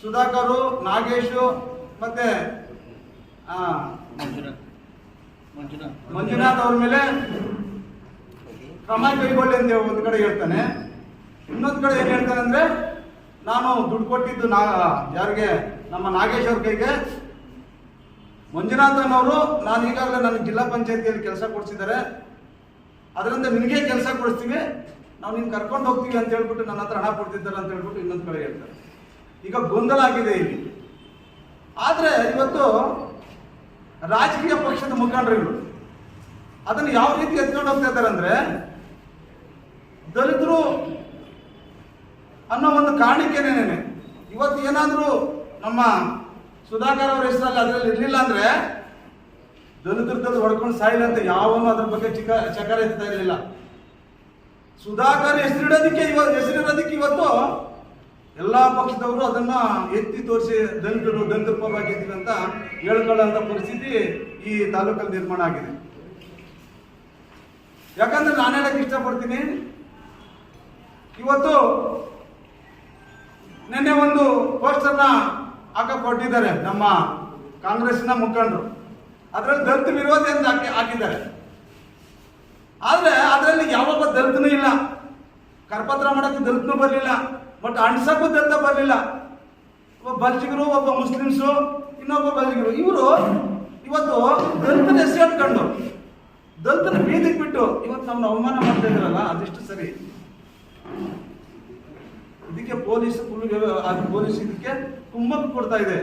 ಸುಧಾಕರು, ನಾಗೇಶು ಮತ್ತೆ ಮಂಜುನಾಥ್ ಅವ್ರ ಮೇಲೆ ಕ್ರಮ ಕೈಗೊಳ್ಳಿ ಅಂತ ಒಂದು ಕಡೆ ಹೇಳ್ತಾನೆ. ಇನ್ನೊಂದು ಕಡೆ ಏನ್ ಹೇಳ್ತಾನೆ ಅಂದ್ರೆ ನಾನು ದುಡ್ಡು ಕೊಟ್ಟಿದ್ದು ನಾ, ಯಾರಿಗೆ? ನಮ್ಮ ನಾಗೇಶ್ ಅವ್ರ ಕೈಗೆ. ಮಂಜುನಾಥನ್ ಅವರು ನಾನು ಈಗಾಗಲೇ ನನ್ನ ಜಿಲ್ಲಾ ಪಂಚಾಯತಿಯಲ್ಲಿ ಕೆಲಸ ಕೊಡಿಸಿದ್ದಾರೆ. ಅದರಿಂದ ನಿನಗೆ ಕೆಲಸ ಕೊಡಿಸ್ತೀವಿ. ನಾವು ನಿನ್ ಕರ್ಕೊಂಡು ಹೋಗ್ತೀವಿ ಅಂತ ಹೇಳ್ಬಿಟ್ಟು ನನ್ನ ಹತ್ರ ಹಣ ಕೊಡ್ತಿದ್ದಾರೆ ಅಂತ ಹೇಳ್ಬಿಟ್ಟು ಇನ್ನೊಂದು ಕಡೆ ಹೇಳ್ತಾರೆ. ಈಗ ಗೊಂದಲ ಆಗಿದೆ ಇಲ್ಲಿ. ಆದರೆ ಇವತ್ತು ರಾಜಕೀಯ ಪಕ್ಷದ ಮುಖಂಡರುಗಳು ಅದನ್ನು ಯಾವ ರೀತಿ ಎತ್ಕೊಂಡು ಹೋಗ್ತಾ ಇದ್ದಾರೆ ಅಂದ್ರೆ ದಲಿತರು ಅನ್ನೋ ಒಂದು ಕಾರಣಕ್ಕೇನೇನೆ ಇವತ್ತು ಏನಾದ್ರೂ ನಮ್ಮ ಸುಧಾಕರ್ ಅವರ ಹೆಸರಲ್ಲಿ ಅದರಲ್ಲಿ ಇರಲಿಲ್ಲ ಅಂದ್ರೆ ದಲಿತರದಲ್ಲಿ ಹೊಡ್ಕೊಂಡು ಸಾಯಿಲ್ಲ ಅಂತ ಯಾವನು ಅದ್ರ ಬಗ್ಗೆ ಚಿಕ್ಕ ಚಕಾರ ಎತ್ತಾ ಇರಲಿಲ್ಲ. ಸುಧಾಕರ್ ಹೆಸರಿಡೋದಕ್ಕೆ ಇವತ್ತು ಹೆಸರಿಡೋದಕ್ಕೆ ಇವತ್ತು ಎಲ್ಲಾ ಪಕ್ಷದವರು ಅದನ್ನ ಎತ್ತಿ ತೋರಿಸಿ ದಲಿತರು ಪರವಾಗಿದ್ದೀವಿ ಅಂತ ಹೇಳ್ಕೊಳ್ಳೋಂಥ ಪರಿಸ್ಥಿತಿ ಈ ತಾಲೂಕಲ್ಲಿ ನಿರ್ಮಾಣ ಆಗಿದೆ. ಯಾಕಂದ್ರೆ ನಾನು ಹೇಳಕ್ ಇಷ್ಟಪಡ್ತೀನಿ. ಇವತ್ತು ನಿನ್ನೆ ಒಂದು ಪೋಸ್ಟರ್ನ ಹಾಕ ಕೊಟ್ಟಿದ್ದಾರೆ ನಮ್ಮ ಕಾಂಗ್ರೆಸ್ನ ಮುಖಂಡರು. ಅದರಲ್ಲಿ ದಲಿತ ವಿರೋಧಿ ಅಂತ ಹಾಕಿ ಹಾಕಿದ್ದಾರೆ. ಆದ್ರೆ ಅದರಲ್ಲಿ ಯಾವೊಬ್ಬ ದಲಿತನೂ ಇಲ್ಲ. ಕರಪತ್ರ ಮಾಡಕ್ಕೆ ದಲಿತನೂ ಬರಲಿಲ್ಲ. ಬಟ್ ಅಣ್ಸಕ್ಕೂ ದಂತ ಬರಲಿಲ್ಲ. ಒಬ್ಬ ಬಲ್ಜಿಗರು ಒಬ್ಬ ಮುಸ್ಲಿಮ್ಸು ಇನ್ನೊಬ್ಬ ಬಲ್ಜಿಗರು ಇವರು ಇವತ್ತು ದಲಿತನ ಹೆಸರು ಹೇಳ್ಕೊಂಡು ದಲಿತನ ಬೀದಿಗೆ ಬಿಟ್ಟು ಇವತ್ತು ನಮ್ಮನ್ನ ಅವಮಾನ ಮಾಡ್ತಾ ಇದ್ರಲ್ಲ ಅದೆಷ್ಟು ಸರಿ? ಇದಕ್ಕೆ ಪೊಲೀಸ್ ಪೊಲೀಸ್ ಇದಕ್ಕೆ ಕುಮ್ಮಕ್ಕು ಕೊಡ್ತಾ ಇದೆ.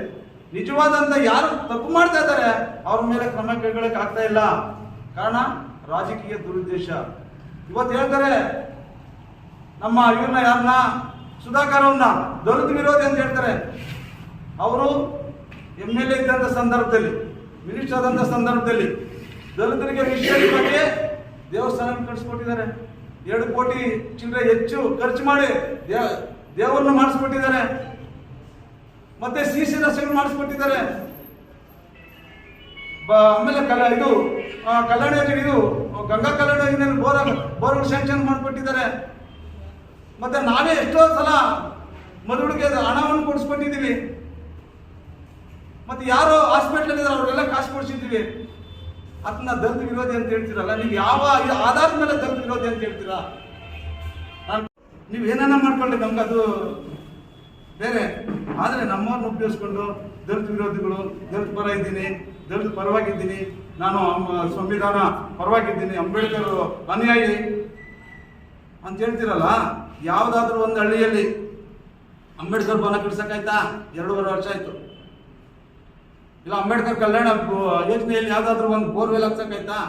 ನಿಜವಾದಂತ ಯಾರು ತಪ್ಪು ಮಾಡ್ತಾ ಇದ್ದಾರೆ, ಅವ್ರ ಮೇಲೆ ಕ್ರಮ ಕೈಗೊಳ್ಳಕ್ ಆಗ್ತಾ ಇಲ್ಲ. ಕಾರಣ ರಾಜಕೀಯ ದುರುದ್ದೇಶ. ಇವತ್ತು ಹೇಳ್ತಾರೆ, ನಮ್ಮ ಇವ್ರನ್ನ ಯಾರನ್ನ ಸುಧಾಕರ್ ಅವ್ರನ್ನ ದಲಿತ ವಿರೋಧಿ ಅಂತ ಹೇಳ್ತಾರೆ. ಅವರು ಎಂ ಎಲ್ ಎ ಇದ್ದಂಥ ಸಂದರ್ಭದಲ್ಲಿ ಮಿನಿಸ್ಟರ್ ಆದಂಥ ಸಂದರ್ಭದಲ್ಲಿ ದಲಿತರಿಗೆ ಬಗ್ಗೆ ದೇವಸ್ಥಾನ ಕಟ್ಸ್ಕೊಟ್ಟಿದ್ದಾರೆ ಎರಡು ಕೋಟಿ ಚಿಲ್ಲರೆ ಹೆಚ್ಚು ಖರ್ಚು ಮಾಡಿ ದೇವ ದೇವರನ್ನು ಮಾಡಿಸ್ಬಿಟ್ಟಿದ್ದಾರೆ ಮತ್ತೆ ಸಿ ಸಿ ರಸ್ತೆಗಳು ಮಾಡಿಸ್ಬಿಟ್ಟಿದ್ದಾರೆ ಆಮೇಲೆ ಕಲ, ಇದು ಕಲ್ಯಾಣ ಯೋಜನೆ, ಇದು ಗಂಗಾ ಕಲ್ಯಾಣ ಯೋಜನೆ ಬೋರ್ ಬೋರ್ಗಳು ಸ್ಯಾಂಕ್ಷನ್ ಮಾಡಿಕೊಟ್ಟಿದ್ದಾರೆ. ಮತ್ತೆ ನಾವೇ ಎಷ್ಟೋ ಸಲ ಮದುವೆಗೆ ಹಣವನ್ನು ಕೊಡಿಸ್ಕೊಟ್ಟಿದ್ದೀವಿ ಮತ್ತೆ ಯಾರು ಹಾಸ್ಪಿಟ್ಲ್ ಇದ್ದಾರೆ ಅವ್ರಿಗೆಲ್ಲ ಕಾಸು ಕೊಡಿಸಿದ್ದೀವಿ. ಅದನ್ನ ದಲಿತ ವಿರೋಧಿ ಅಂತ ಹೇಳ್ತೀರಲ್ಲ, ನೀವು ಯಾವ ಆಧಾರದ ಮೇಲೆ ದಲಿತ ವಿರೋಧಿ ಅಂತ ಹೇಳ್ತೀರಾ? ನೀವು ಏನನ್ನ ಮಾಡ್ಕೊಳ್ಳಿ, ನಮ್ಗೆ ಅದು ಬೇರೆ. ಆದರೆ ನಮ್ಮವ್ರನ್ನ ಉಪಯೋಗಿಸ್ಕೊಂಡು ದಲಿತ ವಿರೋಧಿಗಳು, ದಲಿತ ಪರ ಇದ್ದೀನಿ, ದಲಿತ ಪರವಾಗಿದ್ದೀನಿ. ನಾನು ಸಂವಿಧಾನ ಪರವಾಗಿದ್ದೀನಿ, ಅಂಬೇಡ್ಕರ್ ಅನುಯಾಯಿ ಅಂತ ಹೇಳ್ತೀರಲ್ಲ ಯಾವುದಾದ್ರೂ ಒಂದು ಹಳ್ಳಿಯಲ್ಲಿ ಅಂಬೇಡ್ಕರ್ ಭವನ ಕಟ್ಸಕ್ಕಾಯ್ತಾ? ಎರಡೂವರೆ ವರ್ಷ ಆಯ್ತು. ಇಲ್ಲ, ಅಂಬೇಡ್ಕರ್ ಕಲ್ಯಾಣ ಯೋಜನೆಯಲ್ಲಿ ಯಾವುದಾದ್ರೂ ಒಂದು ಬೋರ್ವೆಲ್ ಹಾಕ್ಸಕ್ಕಾಯ್ತಾ?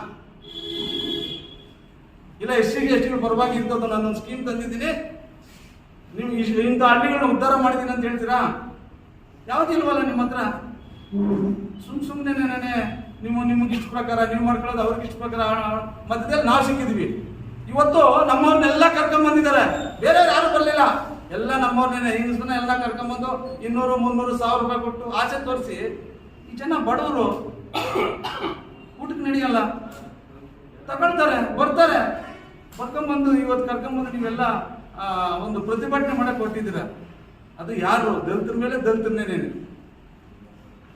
ಇಲ್ಲ ಎಸ್ ಸಿಗೆ ಎಸ್ಟಿಗಳು ಪರವಾಗಿ ಇರ್ತದ ನಾನೊಂದು ಸ್ಕೀಮ್ ತಂದಿದ್ದೀನಿ. ನೀವು ಇಂಥ ಹಳ್ಳಿಗಳನ್ನ ಉದ್ಧಾರ ಮಾಡಿದ್ದೀನಿ ಅಂತ ಹೇಳ್ತೀರಾ? ಯಾವ್ದಿಲ್ವಲ್ಲ ನಿಮ್ಮ ಹತ್ರ? ಸುಮ್ ಸುಮ್ಮನೆ ನೀವು ನಿಮ್ಗೆ ಇಷ್ಟು ಪ್ರಕಾರ, ನೀವು ಮಾಡ್ಕೊಳ್ಳೋದು ಅವ್ರಿಗೆ ಇಷ್ಟು ಪ್ರಕಾರ ಮಧ್ಯದಲ್ಲಿ ನಾವು ಸಿಕ್ಕಿದ್ವಿ. ಇವತ್ತು ನಮ್ಮವ್ರನ್ನೆಲ್ಲ ಕರ್ಕೊಂಡ್ ಬಂದಿದ್ದಾರೆ. ಬೇರೆ ಯಾರು ಬರಲಿಲ್ಲ. ಎಲ್ಲ ನಮ್ಮವ್ರನ್ನ ಹಿಂಗಸನ್ನ ಎಲ್ಲ ಕರ್ಕೊಂಬಂದು ಇನ್ನೂರು, ಮುನ್ನೂರು ಸಾವಿರ ರೂಪಾಯಿ ಕೊಟ್ಟು ಆಚೆ ತೋರಿಸಿ. ಈ ಜನ ಬಡವರು. ಊಟಕ್ಕೆ ನಡೆಯಲ್ಲ. ತಗೊಳ್ತಾರೆ, ಬರ್ತಾರೆ. ಬರ್ಕೊಂಬಂದು ಇವತ್ತು ಕರ್ಕೊಂಬಂದು ನೀವೆಲ್ಲ ಒಂದು ಪ್ರತಿಭಟನೆ ಮಾಡಕ್ಕೆ ಕೊಟ್ಟಿದ್ದೀರ ಅದು ಯಾರು? ದಲಿತರ ಮೇಲೆ ದಲಿತರನ್ನೇ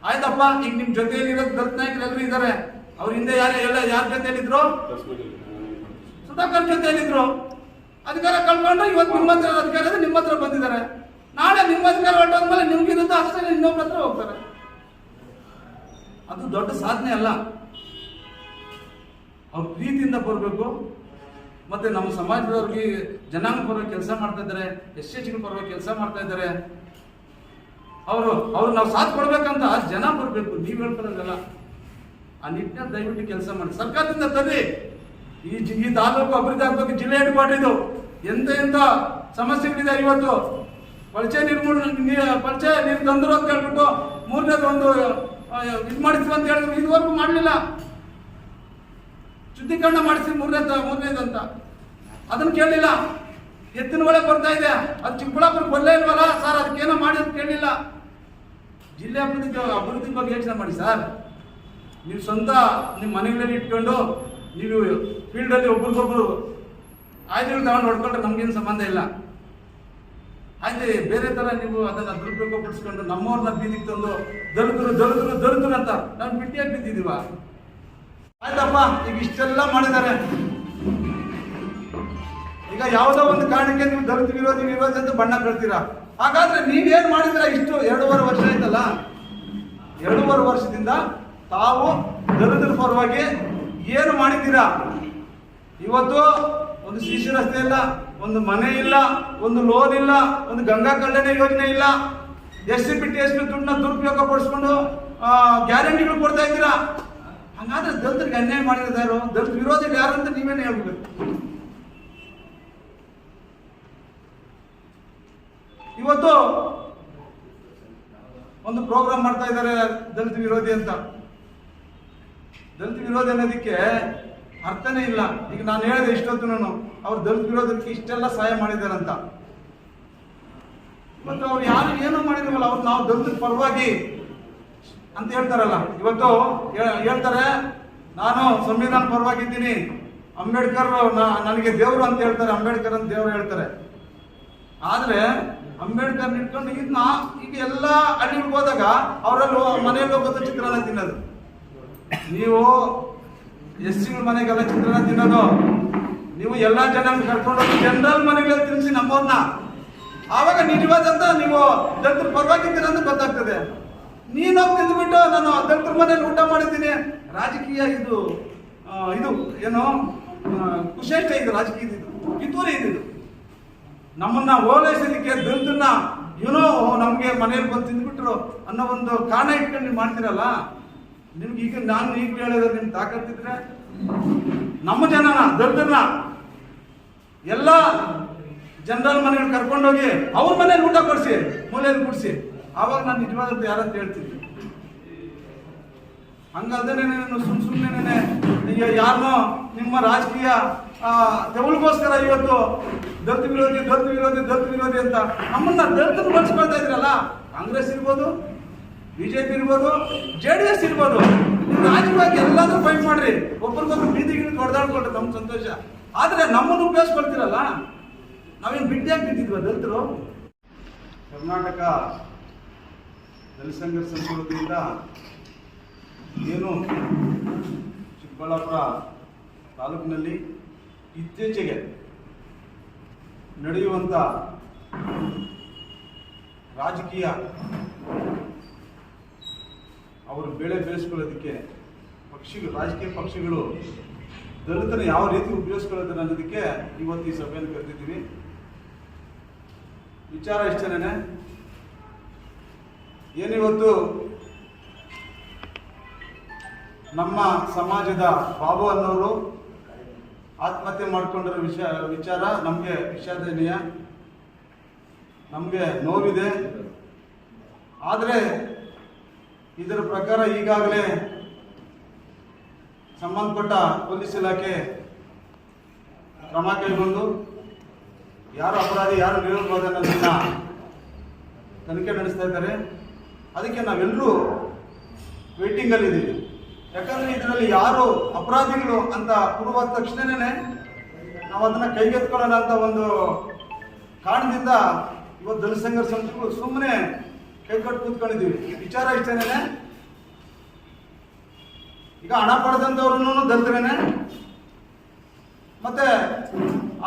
ಆಯ್ತಪ್ಪ, ಈಗ ನಿಮ್ ಜೊತೆಯಲ್ಲಿರೋ ದಲಿತ ನಾಯಕರು ಎಲ್ಲರೂ ಇದ್ದಾರೆ ಅವ್ರ ಹಿಂದೆ ಯಾರು ಎಲ್ಲ ಯಾರ ಜೊತೆಯಲ್ಲಿದ್ರು? ಸುಧಾಕರ್ ಜೊತೆಯಲ್ಲಿದ್ರು. ಅಧಿಕಾರ ಕಳ್ಕೊಂಡ್ರೆ ಇವತ್ತು ನಿಮ್ಮ ಹತ್ರ ಅಧಿಕಾರ ಇದೆ, ನಿಮ್ಮ ಹತ್ರ ಬಂದಿದ್ದಾರೆ. ನಾಳೆ ನಿಮ್ಮ ಅಧಿಕಾರ ಹೊರಟೋದ್ಮೇಲೆ ನಿಮ್ಗಿರೋದು ಅಷ್ಟೇ ಇನ್ನೊಬ್ಬರ ಹತ್ರ ಹೋಗ್ತಾರೆ. ಅದು ದೊಡ್ಡ ಸಾಧನೆ ಅಲ್ಲ. ಅವ್ರ ಪ್ರೀತಿಯಿಂದ ಬರಬೇಕು. ಮತ್ತೆ ನಮ್ಮ ಸಮಾಜದವ್ರಿಗೆ ಜನಾಂಗ ಪರವಾಗಿ ಕೆಲಸ ಮಾಡ್ತಾ ಇದ್ದಾರೆ ಎಸ್ ಎಚ್ ಪರವಾಗಿ ಕೆಲಸ ಮಾಡ್ತಾ ಇದ್ದಾರೆ. ಅವರು ಅವ್ರು ನಾವು ಸಾಥ್ ಕೊಡ್ಬೇಕಂತ ಜನ ಬರಬೇಕು. ನೀವು ಹೇಳ್ತಾರಲ್ಲ ಆ ನಿಟ್ಟಿನ ದಯವಿಟ್ಟು ಕೆಲಸ ಮಾಡಿ. ಸರ್ಕಾರದಿಂದ ತರ್ರಿ. ಈ ಈ ತಾಲೂಕು ಅಭಿವೃದ್ಧಿ ಆಗ್ಬೇಕು ಜಿಲ್ಲೆ ಹೆಡ್ ಇದು. ಎಂತ ಎಂತ ಸಮಸ್ಯೆಗಳಿದೆ ಇವತ್ತು? ಪರಿಚಯ ನಿರ್ಮೂಲ ಪರಿಚಯ ನೀರು ತಂದರು ಅಂತ ಹೇಳ್ಬಿಟ್ಟು ಮೂರನೇದು ಒಂದು ಇದು ಮಾಡಿಸ್ತೀವಿ ಅಂತ ಹೇಳಿದ್ರು. ಇದುವರೆಗೂ ಮಾಡಲಿಲ್ಲ. ಶುದ್ಧೀಕರಣ ಮಾಡಿಸಿ ಮೂರನೇದ ಮೂರನೇದು ಅಂತ. ಅದನ್ನ ಕೇಳಲಿಲ್ಲ. ಎತ್ತಿನ ಒಳಗೆ ಬರ್ತಾ ಇದೆ. ಅದು ಚಿಕ್ಕಬಳ್ಳಾಪುರ ಬರಲೇ ಇಲ್ವಲ್ಲ? ಸರ್ ಅದಕ್ಕೇನೋ ಮಾಡಿ ಅಂತ ಕೇಳಲಿಲ್ಲ. ಜಿಲ್ಲೆ ಅಭಿವೃದ್ಧಿ ಅಭಿವೃದ್ಧಿ ಬಗ್ಗೆ ಯೋಚನೆ ಮಾಡಿ ಸರ್. ನೀವು ಸ್ವಂತ ನಿಮ್ಮ ಮನೆಗಳಲ್ಲಿ ಇಟ್ಕೊಂಡು ನೀವು ಫೀಲ್ಡಲ್ಲಿ ಒಬ್ರಿಗೊಬ್ರು ಆಯ್ದುಗಳು ನಾವು ನೋಡ್ಕೊಂಡ್ರೆ ನಮ್ಗೇನು ಸಂಬಂಧ ಇಲ್ಲ. ಆಯ್ತು ಬೇರೆ ತರ ನೀವು ಅದನ್ನ ದುರುಪಯೋಗಪಡಿಸ್ಕೊಂಡು ನಮ್ಮವ್ರನ್ನ ಬೀದಿಗೆ ತಂದು ದಲಿತರು ದಲಿತರು ದಲಿತರು ಅಂತ ನಾನು ಬಿಟ್ಟಿಯಾಗಿ ಬಿದ್ದಿದೀವ ಆಯ್ತಪ್ಪ, ಈಗ ಇಷ್ಟೆಲ್ಲ ಮಾಡಿದ್ದಾರೆ. ಈಗ ಯಾವುದೋ ಒಂದು ಕಾರಣಕ್ಕೆ ನೀವು ದಲಿತ ವಿರೋಧಿ ವಿರೋಧಿ ಅಂತ ಬಣ್ಣ ಕಳ್ತೀರಾ ಹಾಗಾದ್ರೆ ನೀವೇನ್ ಮಾಡಿದ್ರ ಇಷ್ಟು ಎರಡೂವರೆ ವರ್ಷ ಆಯ್ತಲ್ಲ? ಎರಡೂವರೆ ವರ್ಷದಿಂದ ತಾವು ದಲಿತರ ಪರವಾಗಿ ಏನು ಮಾಡಿದ್ದೀರಾ? ಇವತ್ತು ಒಂದು ಸಿಸಿ ರಸ್ತೆ ಇಲ್ಲ, ಒಂದು ಮನೆ ಇಲ್ಲ, ಒಂದು ಲೋನ್ ಇಲ್ಲ, ಒಂದು ಗಂಗಾ ಕಲ್ಯಾಣ ಯೋಜನೆ ಇಲ್ಲ. S C P T S P ದುಡ್ಡನ್ನ ದುರುಪಯೋಗ ಪಡಿಸ್ಕೊಂಡು ಗ್ಯಾರಂಟಿಗಳು ಕೊಡ್ತಾ ಇದ್ದೀರಾ? ಹಂಗಾದ್ರೆ ದಲಿತರಿಗೆ ಅನ್ಯಾಯ ಮಾಡಿರೋದು ಯಾರು? ದಲಿತ ವಿರೋಧಿಗಳು ಯಾರು ಅಂತ ನೀವೇನು ಹೇಳ್ಬೇಕು? ಇವತ್ತು ಒಂದು ಪ್ರೋಗ್ರಾಮ್ ಮಾಡ್ತಾ ಇದ್ದಾರೆ ದಲಿತ ವಿರೋಧಿ ಅಂತ. ದಲಿತ ವಿರೋಧಿ ಅನ್ನೋದಕ್ಕೆ ಅರ್ಥನೇ ಇಲ್ಲ. ಈಗ ನಾನು ಹೇಳಿದೆ ಇಷ್ಟೊತ್ತು ಅವ್ರು ದಲಿತ ವಿರೋಧಕ್ಕೆ ಇಷ್ಟೆಲ್ಲ ಸಹಾಯ ಮಾಡಿದಾರಂತ ಮತ್ತು ಅವ್ರು ಯಾರು ಏನು ಮಾಡಿದ್ರಲ್ಲ ಅವ್ರು ನಾವು ದಲಿತ ಪರವಾಗಿ ಅಂತ ಹೇಳ್ತಾರಲ್ಲ. ಇವತ್ತು ಹೇಳ್ತಾರೆ, ನಾನು ಸಂವಿಧಾನ ಪರವಾಗಿದ್ದೀನಿ. ಅಂಬೇಡ್ಕರ್ ನನಗೆ ದೇವರು ಅಂತ ಹೇಳ್ತಾರೆ, ಅಂಬೇಡ್ಕರ್ ಅಂತ ದೇವರು ಹೇಳ್ತಾರೆ. ಆದ್ರೆ ಅಂಬೇಡ್ಕರ್ ಇಟ್ಕೊಂಡು ಇದನ್ನ ಈಗ ಎಲ್ಲ ಹಳ್ಳಿಗೆ ಹೋದಾಗ, ಅವರಲ್ಲೂ ಮನೆಯಲ್ಲಿ ಹೋಗೋದು ಚಿತ್ರಾನ್ನ ತಿನ್ನೋದು. ನೀವು ಎಸ್ ಮನೆಗೆಲ್ಲ ಚಿತ್ರಾನ್ನ ತಿನ್ನೋದು. ನೀವು ಎಲ್ಲಾ ಜನ ಕರ್ಕೊಂಡು ಜನರಲ್ ಮನೆಗಳಲ್ಲಿ ತಿನ್ನಿಸಿ ನಮ್ಮವ್ರನ್ನ. ಆವಾಗ ನಿಜವಾದಂತ ನೀವು ದಲಿತರ ಪರವಾಗಿದ್ದೀರ ಅಂತ ಗೊತ್ತಾಗ್ತದೆ. ನೀನು ಹೋಗಿ ತಿಂದ್ಬಿಟ್ಟು ನಾನು ದಲಿತರ ಮನೇಲಿ ಊಟ ಮಾಡಿದ್ದೀನಿ. ರಾಜಕೀಯ ಇದು ಇದು, ಏನು ಕುಶೇಷ ಇದು, ರಾಜಕೀಯ ಇದು ಕಿತ್ತೂರಿ ಇದು ನಮ್ಮನ್ನ ಓಲೈಸೋದಕ್ಕೆ ದಲಿತನ್ನ ಏನೋ ನಮಗೆ ಮನೇಲಿ ಬಂದು ತಿಂದ್ಬಿಟ್ರು ಅನ್ನೋ ಒಂದು ಕಾರಣ ಇಟ್ಕೊಂಡು ನೀವು ಮಾಡ್ತೀರಲ್ಲ? ನಿಮ್ಗೆ ಈಗ ನಾನು ಈಗ ಹೇಳಿದ್ರೆ ನಿಮ್ ತಾಕತ್ತಿದ್ರೆ ನಮ್ಮ ಜನನ, ದಲಿತರನ್ನ ಎಲ್ಲ ಜನರಲ್ ಮನೆಗಳು ಕರ್ಕೊಂಡೋಗಿ ಅವ್ರ ಮನೇಲಿ ಊಟ ಕೊಡಿಸಿ, ಮೂಲೆಯಲ್ಲಿ ಕೊಡಿಸಿ. ಆವಾಗ ನಾನು ನಿಜವಾದಂತ ಯಾರಂತ ಹೇಳ್ತೀನಿ. ಹಂಗಲ್ದೇನೆ ಸುಮ್ ಸುಮ್ಮನೆ ಈಗ ಯಾರನ್ನೋ ನಿಮ್ಮ ರಾಜಕೀಯ ತೆವಳಿಗೋಸ್ಕರ ಇವತ್ತು ದಲಿತ ವಿರೋಧಿ ದಲಿತ ವಿರೋಧಿ ದಲಿತ ವಿರೋಧಿ ಅಂತ ನಮ್ಮನ್ನ ದಲಿತರು ಬಳಸ್ಕೊಳ್ತಾ ಇದ್ರಲ್ಲ, ಕಾಂಗ್ರೆಸ್ ಇರ್ಬೋದು ಬಿಜೆಪಿ ಇರ್ಬೋದು ಜೆ ಡಿ ಎಸ್ ಇರ್ಬೋದು. ರಾಜ್ಯವಾಗಿ ಎಲ್ಲಾದ್ರೂ ಫೈಟ್ ಮಾಡ್ರಿ. ಒಬ್ರಿಗೊಬ್ರು ಬೀದಿಗೆ ಹೊಡೆದಾಡ್ಕೊಳ್ರಿ ನಮ್ ಸಂತೋಷ. ಆದ್ರೆ ನಮ್ಮನ್ನು ಉಪಯೋಗಿಸ್ಕೊಳ್ತೀರಲ್ಲ? ನಾವೇನು ಬಿಟ್ಟಿಯಾಗಿ ಬಿದ್ದಿದ್ವ ದಲಿತರು ಕರ್ನಾಟಕ ದಲಿತ ಸಂಘರ್ಷ ಸಂಸ್ಕೃತಿಯಿಂದ ಏನು ಚಿಕ್ಕಬಳ್ಳಾಪುರ ತಾಲೂಕಿನಲ್ಲಿ ಇತ್ತೀಚೆಗೆ ನಡೆಯುವಂಥ ರಾಜಕೀಯ ಅವರು ಬೆಳೆ ಬೆಳೆಸ್ಕೊಳ್ಳೋದಕ್ಕೆ ಪಕ್ಷಿಗಳು, ರಾಜಕೀಯ ಪಕ್ಷಗಳು ದಲಿತನ ಯಾವ ರೀತಿ ಉಪಯೋಗಿಸ್ಕೊಳ್ಳೋದನ್ನ ಅನ್ನೋದಕ್ಕೆ ಇವತ್ತು ಈ ಸಭೆಯನ್ನು ಕರೆದಿದ್ದೀವಿ. ವಿಚಾರ ಇಷ್ಟೇನೆ ಏನಿವತ್ತು ನಮ್ಮ ಸಮಾಜದ ಬಾಬು ಅನ್ನೋರು ಆತ್ಮಹತ್ಯೆ ಮಾಡ್ಕೊಂಡಿರೋ ವಿಷಯ, ವಿಚಾರ ನಮಗೆ ವಿಷಾದನೀಯ. ನಮಗೆ ನೋವಿದೆ. ಆದರೆ ಇದರ ಪ್ರಕಾರ ಈಗಾಗಲೇ ಸಂಬಂಧಪಟ್ಟ ಪೊಲೀಸ್ ಇಲಾಖೆ ಕ್ರಮ ಕೈಗೊಂಡು ಯಾರು ಅಪರಾಧಿ, ಯಾರು ನಿರಪರಾಧ ಅನ್ನೋದನ್ನ ತನಿಖೆ ನಡೆಸ್ತಾ ಇದ್ದಾರೆ. ಅದಕ್ಕೆ ನಾವೆಲ್ಲರೂ ವೇಟಿಂಗಲ್ಲಿ ಇದ್ದೀವಿ ಯಾಕಂದ್ರೆ ಇದರಲ್ಲಿ ಯಾರು ಅಪರಾಧಿಗಳು ಅಂತ ಪೂರ್ವ ತಕ್ಷಣನೇ ನಾವು ಅದನ್ನ ಕೈಗೆತ್ಕೊಳ್ಳೋಣ ಅಂತ ಒಂದು ಕಾರಣದಿಂದ ಇವತ್ತು ದಲಿತ ಸಮಿತಿಗಳು ಸುಮ್ಮನೆ ಕೈಕಟ್ಟು ಕೂತ್ಕೊಂಡಿದ್ದೀವಿ. ವಿಚಾರ ಇಷ್ಟೇನೆ ಈಗ ಹಣ ಪಡೆದಂಥವ್ರು ದಲಿತರೇನೆ? ಮತ್ತೆ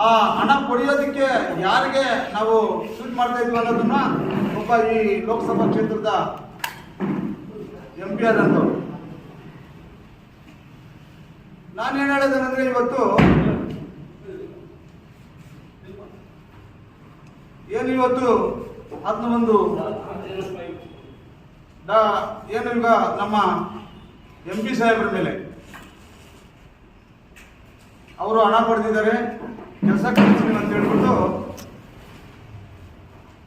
ಆ ಹಣ ಪಡೆಯೋದಕ್ಕೆ ಯಾರಿಗೆ ನಾವು ಶೂಟ್ ಮಾಡ್ತಾ ಇದ್ವಿ ಅನ್ನೋದನ್ನ ಒಬ್ಬ ಈ ಲೋಕಸಭಾ ಕ್ಷೇತ್ರದ ಎಂ ಪಿ ಆದಂಥವ್ರು. ನಾನೇನು ಹೇಳೋದೇನಂದ್ರೆ ಇವತ್ತು ಏನು ಇವತ್ತು? ಅದನ್ನ ಒಂದು ಏನು ಈಗ ನಮ್ಮ ಎಂ ಪಿ ಸಾಹೇಬ್ರ ಮೇಲೆ ಅವರು ಹಣ ಪಡೆದಿದ್ದಾರೆ ಕೆಲಸ ಕಳಿಸ್ತೀನಿ ಅಂತ ಹೇಳ್ಬಿಟ್ಟು